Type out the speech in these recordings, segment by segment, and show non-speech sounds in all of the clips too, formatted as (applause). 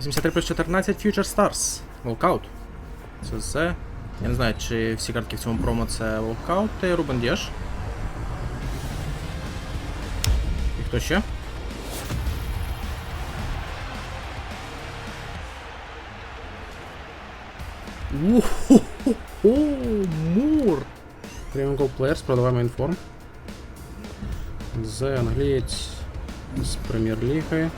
73 плюс 14 Future Stars. Волкаут. Це все. Я не знаю, чи всі картки в цьому промо це Волкаут і Рубен Дєш. І хто ще? Ухо-хо-хо, Мур! Premium Gold Players, продаваємо інформ. З англієць з прем'єр-ліги.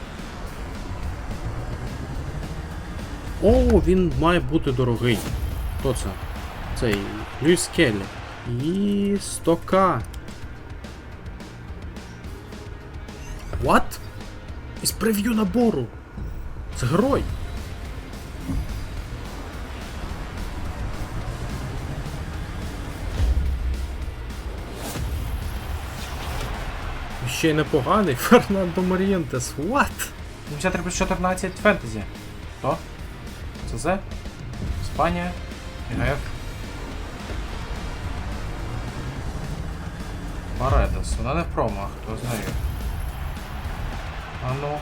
О, він має бути дорогий. Хто це? Цей Льюіс Келлі. І 100к. What? Із прев'ю набору. Це герой. Ще й непоганий (laughs) Фернандо Марієнтес. What? 73 плюс 14 фентезі. Хто? ЦЗ? Іспанія? ІГФ? Паредос. Вона не в промо, хто знає. А ну.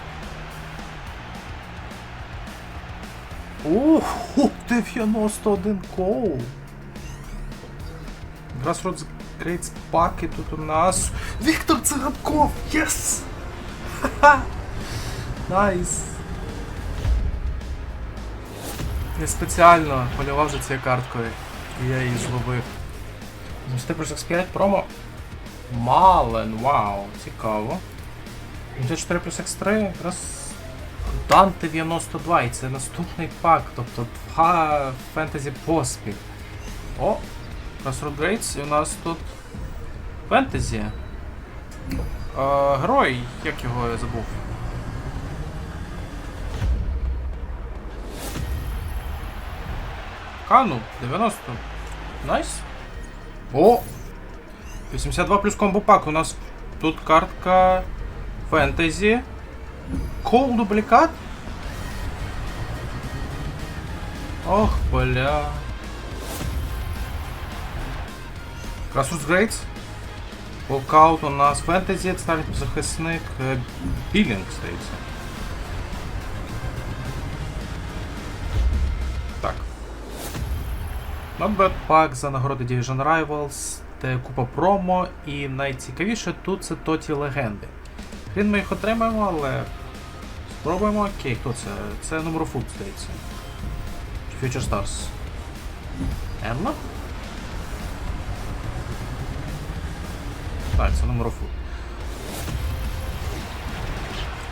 Уху, 91 коу. Grassroots Greats паки тут у нас. Віктор Циганков! Єс! Ха-ха! Найс! Я спеціально полював за цією карткою. І я її зловив. Змісти плюс X5 промо. Мален, вау, цікаво. 54 плюс X3, якраз Данте 92, і це наступний пак, тобто два фентезі поспіль. О, Crossroad Greats, і у нас тут фентезі. Е, герой, як його я забув. Кану, 90. Найс. О! 82 плюс комбо пак. У нас тут картка фентезі. Кол дублікат. Ох, бля. Красус Грейтс. Волкаут у нас фентезі, це навіть захисник е, Білінг, здається. Так. Bad пак за нагороди Division Rivals, де купа промо, і найцікавіше тут це Тоті Легенди. Хрін ми їх отримаємо, але спробуємо. Окей, хто це? Це Food, здається. Future Stars. Емма? Так, це Food.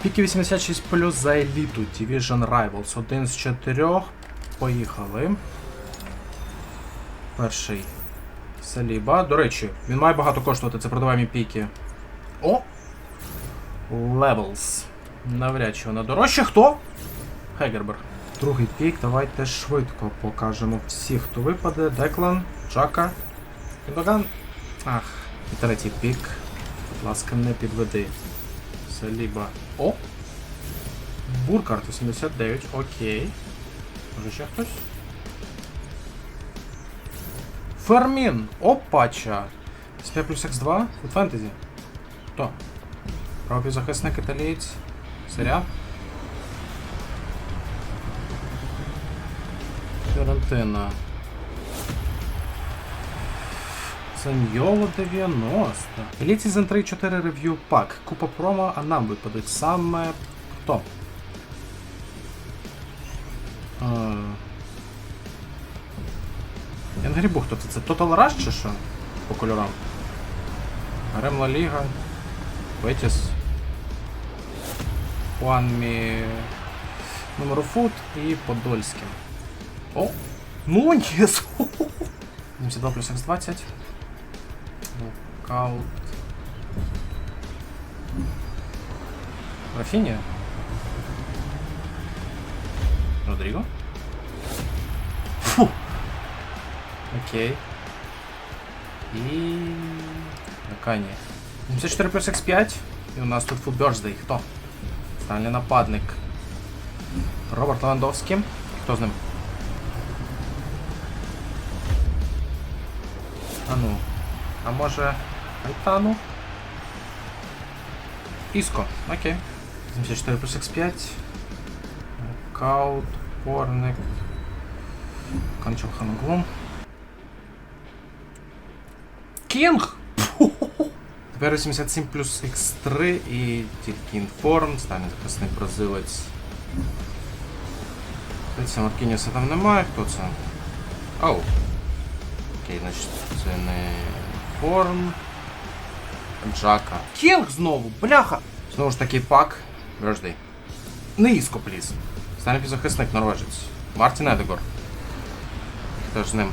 Піки 86 плюс за еліту Division Rivals. Один з чотирьох. Поїхали. Перший. Саліба. До речі, він має багато коштувати, це продаваємо піки. О! Levels. Навряд чи вона дорожча. Хто? Хегерберг. Другий пік, давайте швидко покажемо всіх, хто випаде. Деклан, Джака, Кіндоган. Ах, і третій пік. Будь ласка, не підведи. Саліба. О! Буркарт 89, окей. Може ще хтось? Фермін! Опача! SP плюс X2 від фентезі. Хто? Правий захисник італієць. Серя. Фіорентина. Саньоло 90. Elite Season 3 4 рев'ю пак. Купа промо, а нам випадуть саме хто? Грібу, хто це? Це Total Rush чи що? По кольорам. Грем Ла Ліга. Бетіс. Хуанмі. Номерофут і Подольським. О! Ну єс! (laughs) 72 плюс X20. Нокаут. Рафінія? Родріго? Окей. І... Накані. 74 плюс X5. І у нас тут Food Birthday. Хто? Останній нападник. Роберт Левандовський. Хто з ним? А ну. А може. Айтану? Іско. Окей. 74 плюс X5. Локаут, Порник. Канчел Ханглум. Кінг! Тепер 87 плюс X3 і тільки інформ, стане захисний бразилець. Це Маркініса там немає, хто це? Оу. Окей, значить це не форм. Джака. Кінг знову, бляха! Знову ж таки пак. Подожди. Низько, пліз. Стане півзахисник норвежець. Мартін Едегор. Хто ж з ним?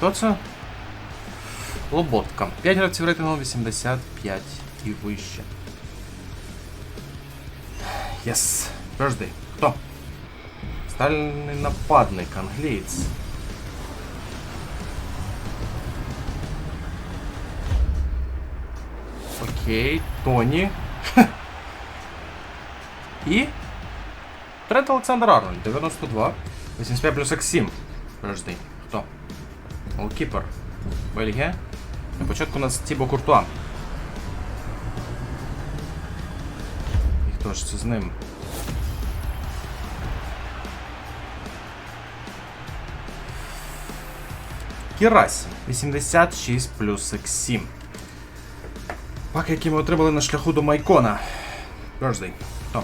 Хто це? Лоботка. 5 гравців рейтингу 85 і вище. Єс. Подожди. Хто? Стальний нападник, англієць. Окей, Тоні. І. Трент Олександр Арнольд, 92. 85 плюс X7. Подожди. Хто? Голкіпер. Бельгія. На початку у нас Тібо Куртуа. І хто ж це з ним? Кірасі. 86 плюс X7. Пак, які ми отримали на шляху до Майкона. Подожди. Хто?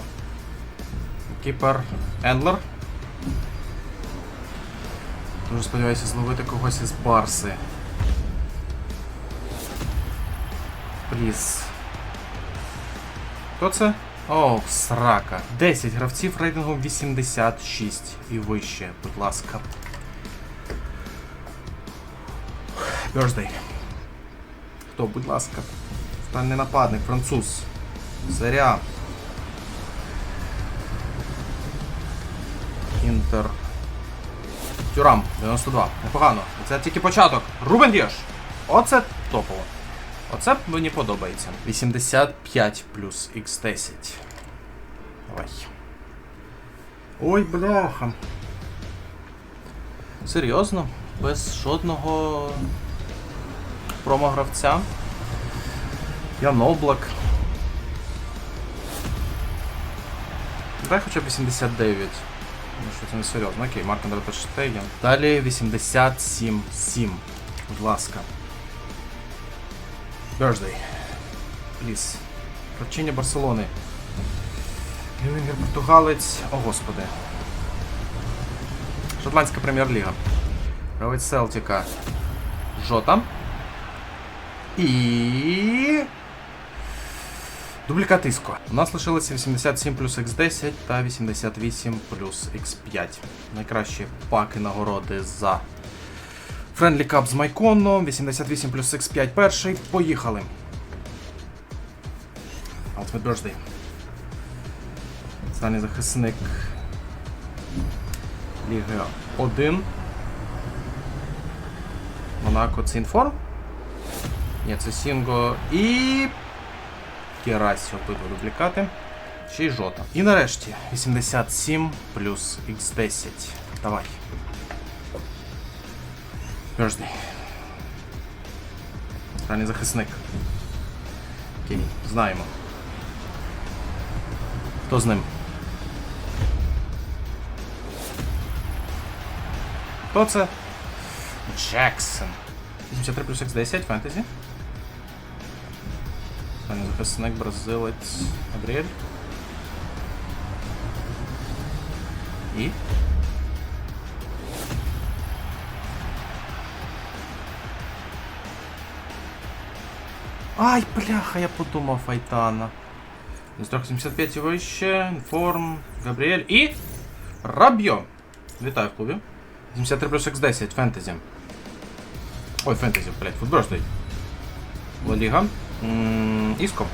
Кіпер Ендлер. Дуже сподіваюся зловити когось із Барси. Пліз. Хто це? О, срака. 10 гравців рейтингом 86 і вище, будь ласка. Birthday. Хто, будь ласка? Стальний нападник, француз. Заря. Інтер. Тюрам, 92. Непогано. Це тільки початок. Рубен Діаш. Оце топово. Оце мені подобається. 85 плюс X10. Давай. Ой, бляха. Серйозно? Без жодного промогравця. Ян Облак. Дай хоча б 89. Ну що це не серйозно. Окей, Марк Андре Терштеген. Далі 87-7. Будь ласка. Birthday. Пліс. Прочиння Барселони. Гілінгер Португалець. О, господи. Шотландська прем'єр-ліга. Гравець Селтіка. Жота. І. Дублікат Іско. У нас лишилося 87 плюс X10 та 88 плюс X5. Найкращі паки нагороди за Friendly Cup з Майконом. 88 плюс X5 перший. Поїхали. Ultimate Birthday. Останній захисник Ліги 1. Монако це інформ? Ні, це Сінго і. Керасі обидва дублікати. Ще й жота. І нарешті 87 плюс X10. Давай. Birthday. Ранній захисник. Окей, знаємо. Хто з ним? Хто це? Джексон. 83 плюс X10 фентезі. Ранній захисник, бразилець. Габріель. І. Ай, бляха, я подумав Айтана. З 375 і вище, Інформ, Габріель і. Рабьо. Вітаю в клубі. 73 плюс X10, фентезі. Ой, фентезі, блядь, футбол стоїть. Ла Ліга. М, Іско.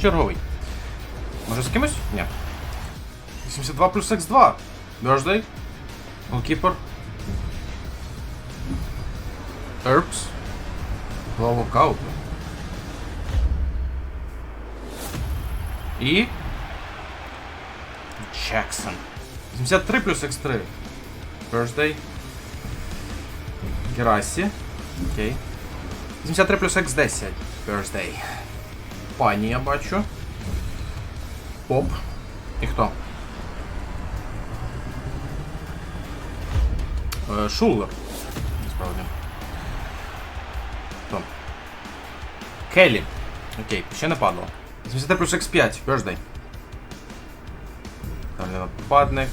Черговий. Може з кимось? Ні. 82 плюс X2. Birthday. Голкіпер. Herbs. Два локауту. І. Джексон. 73 плюс X3. Birthday. Герасі. Окей. 83 плюс X10. Birthday. Пані я бачу. Поп. І хто? Е, Шулер. Насправді. Хто? Келлі. Окей, ще не падало. 83 плюс X5. Birthday. Там не нападник.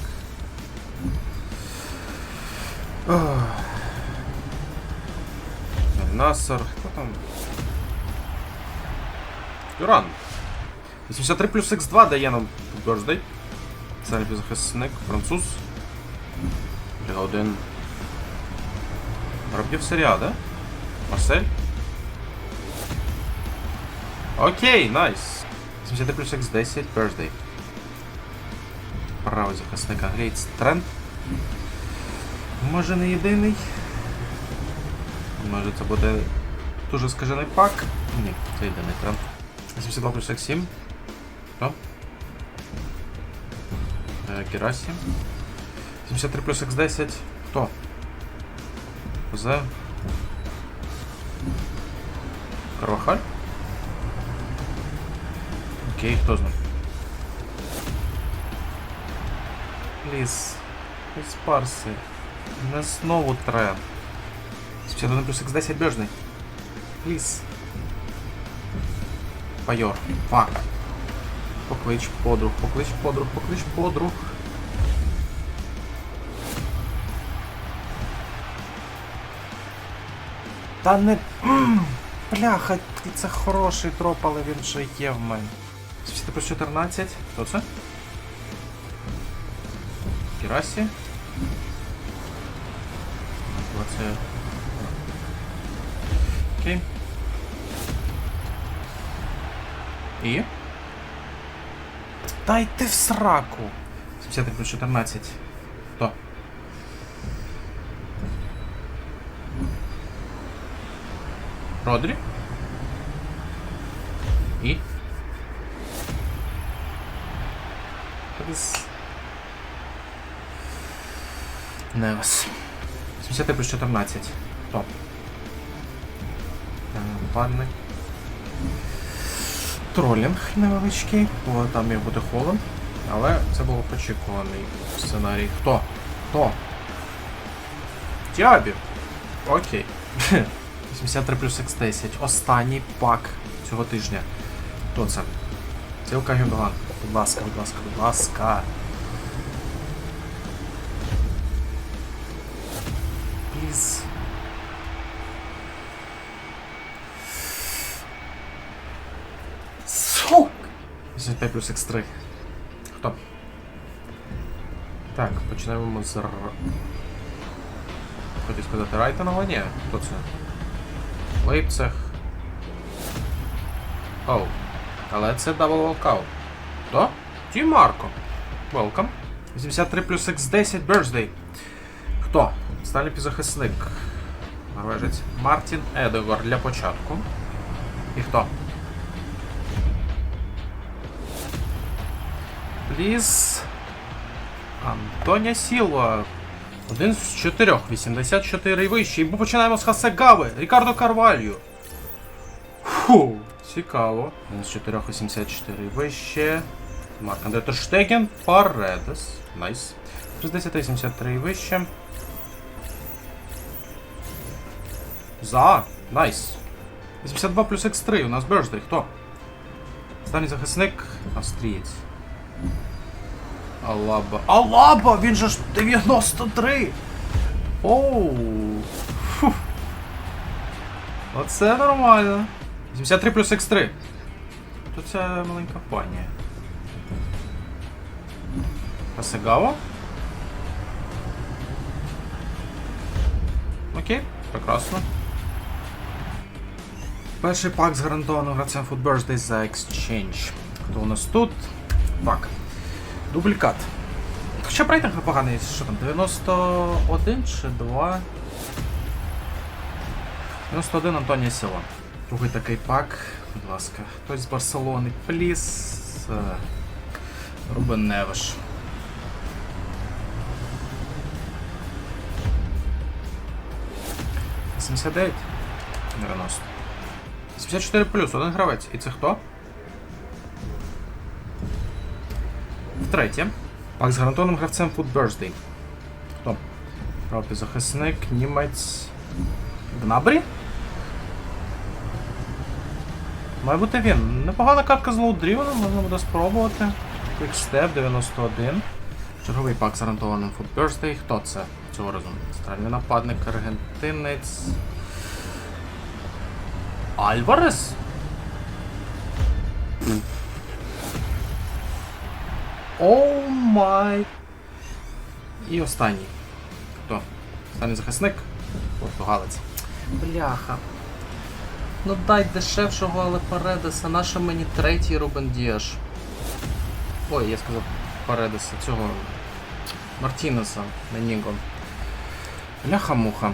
Ох. Насар. Хто там? Юран. 83 плюс X2 дає нам Birthday. Це захисник, француз. Бля, один. Серія, да? Марсель? Окей, найс. 73 плюс X10, Birthday. Правий захисник англієць Тренд. Може не єдиний. Може це буде дуже скажений пак. Ні, це єдиний тренд. 72 плюс X7. Хто? Е, Керасі. 73 плюс X10. Хто? З. Карвахаль? Окей, хто з ним? Пліз. Пліз парси. Не знову тренд. 71 плюс X10 бежный. Пліз. Пайор. Фак. Поклич подруг, поклич подруг, поклич подруг. Та не. (clears throat) Бляха, це хороший троп, але він вже є в мене. 70 плюс 14. Хто це? Кірасі. Це. І? Та йти в сраку. 70 плюс 14. Хто? Родрі? І? Невес. 70 плюс 14. Топ. Нападник. Тролінг невеличкий, бо там міг бути холод. Але це був очікуваний сценарій. Хто? Хто? Тіабі. Окей. (laughs) 83 плюс X10. Останній пак цього тижня. Хто це? Цілка Гюндоган. Будь ласка, будь ласка, будь ласка. Please. 85 плюс X3. Хто? Так, почнемо з... Хотів сказати Райтонова? Ні. Хто це? Лейпцег. Оу. Але це дабл волкаут. Хто? Ті Марко. Welcome. 83 плюс X10 Birthday. Хто? Стальний півзахисник. Норвежець. Мартін Едегор для початку. І хто? Пліз. Антоня Сілва. Один з чотирьох. 84 і вищий. Ми починаємо з Хасегави. Рікардо Карвалью. Фу, цікаво. Один з чотирьох 84 і вище. Марк Андре Терштеген. Паредес. Найс. 60 83 і вище. За. Найс. 82 плюс X3. У нас Берстрій. Хто? Останній захисник. Австрієць. Алаба. Алаба! Він же ж 93! Оу. Фу. Оце нормально. 73 плюс X3. Тут ця маленька пані. Хасегава? Окей, прекрасно. Перший пак з гарантованим гравцем Food Birthday за Exchange. Хто у нас тут? Пак. Дублікат. Хоча рейтинг непоганий, що там, 91 чи 2. 91 Антонія Сіла. Другий такий пак. Будь ласка. Хтось з Барселони, пліс. Е, Рубен Невиш. 89. 90. 74 плюс, один гравець. І це хто? Втретє. Пак з гарантованим гравцем Food Birthday. Хто? Правий захисник, німець. Гнабрі? Має бути він. Непогана картка з лоудрівеном, можна буде спробувати. Quickstep 91. Черговий пак з гарантованим Food Birthday. Хто це цього разу? Центральний нападник, аргентинець. Альварес? О май. І останній. Хто? Останній захисник? Португалець. Бляха. Ну дай дешевшого, але Паредеса. Наша мені третій Рубен Діаш. Ой, я сказав Паредеса, цього Мартінеса, Меніго. Бляха-муха.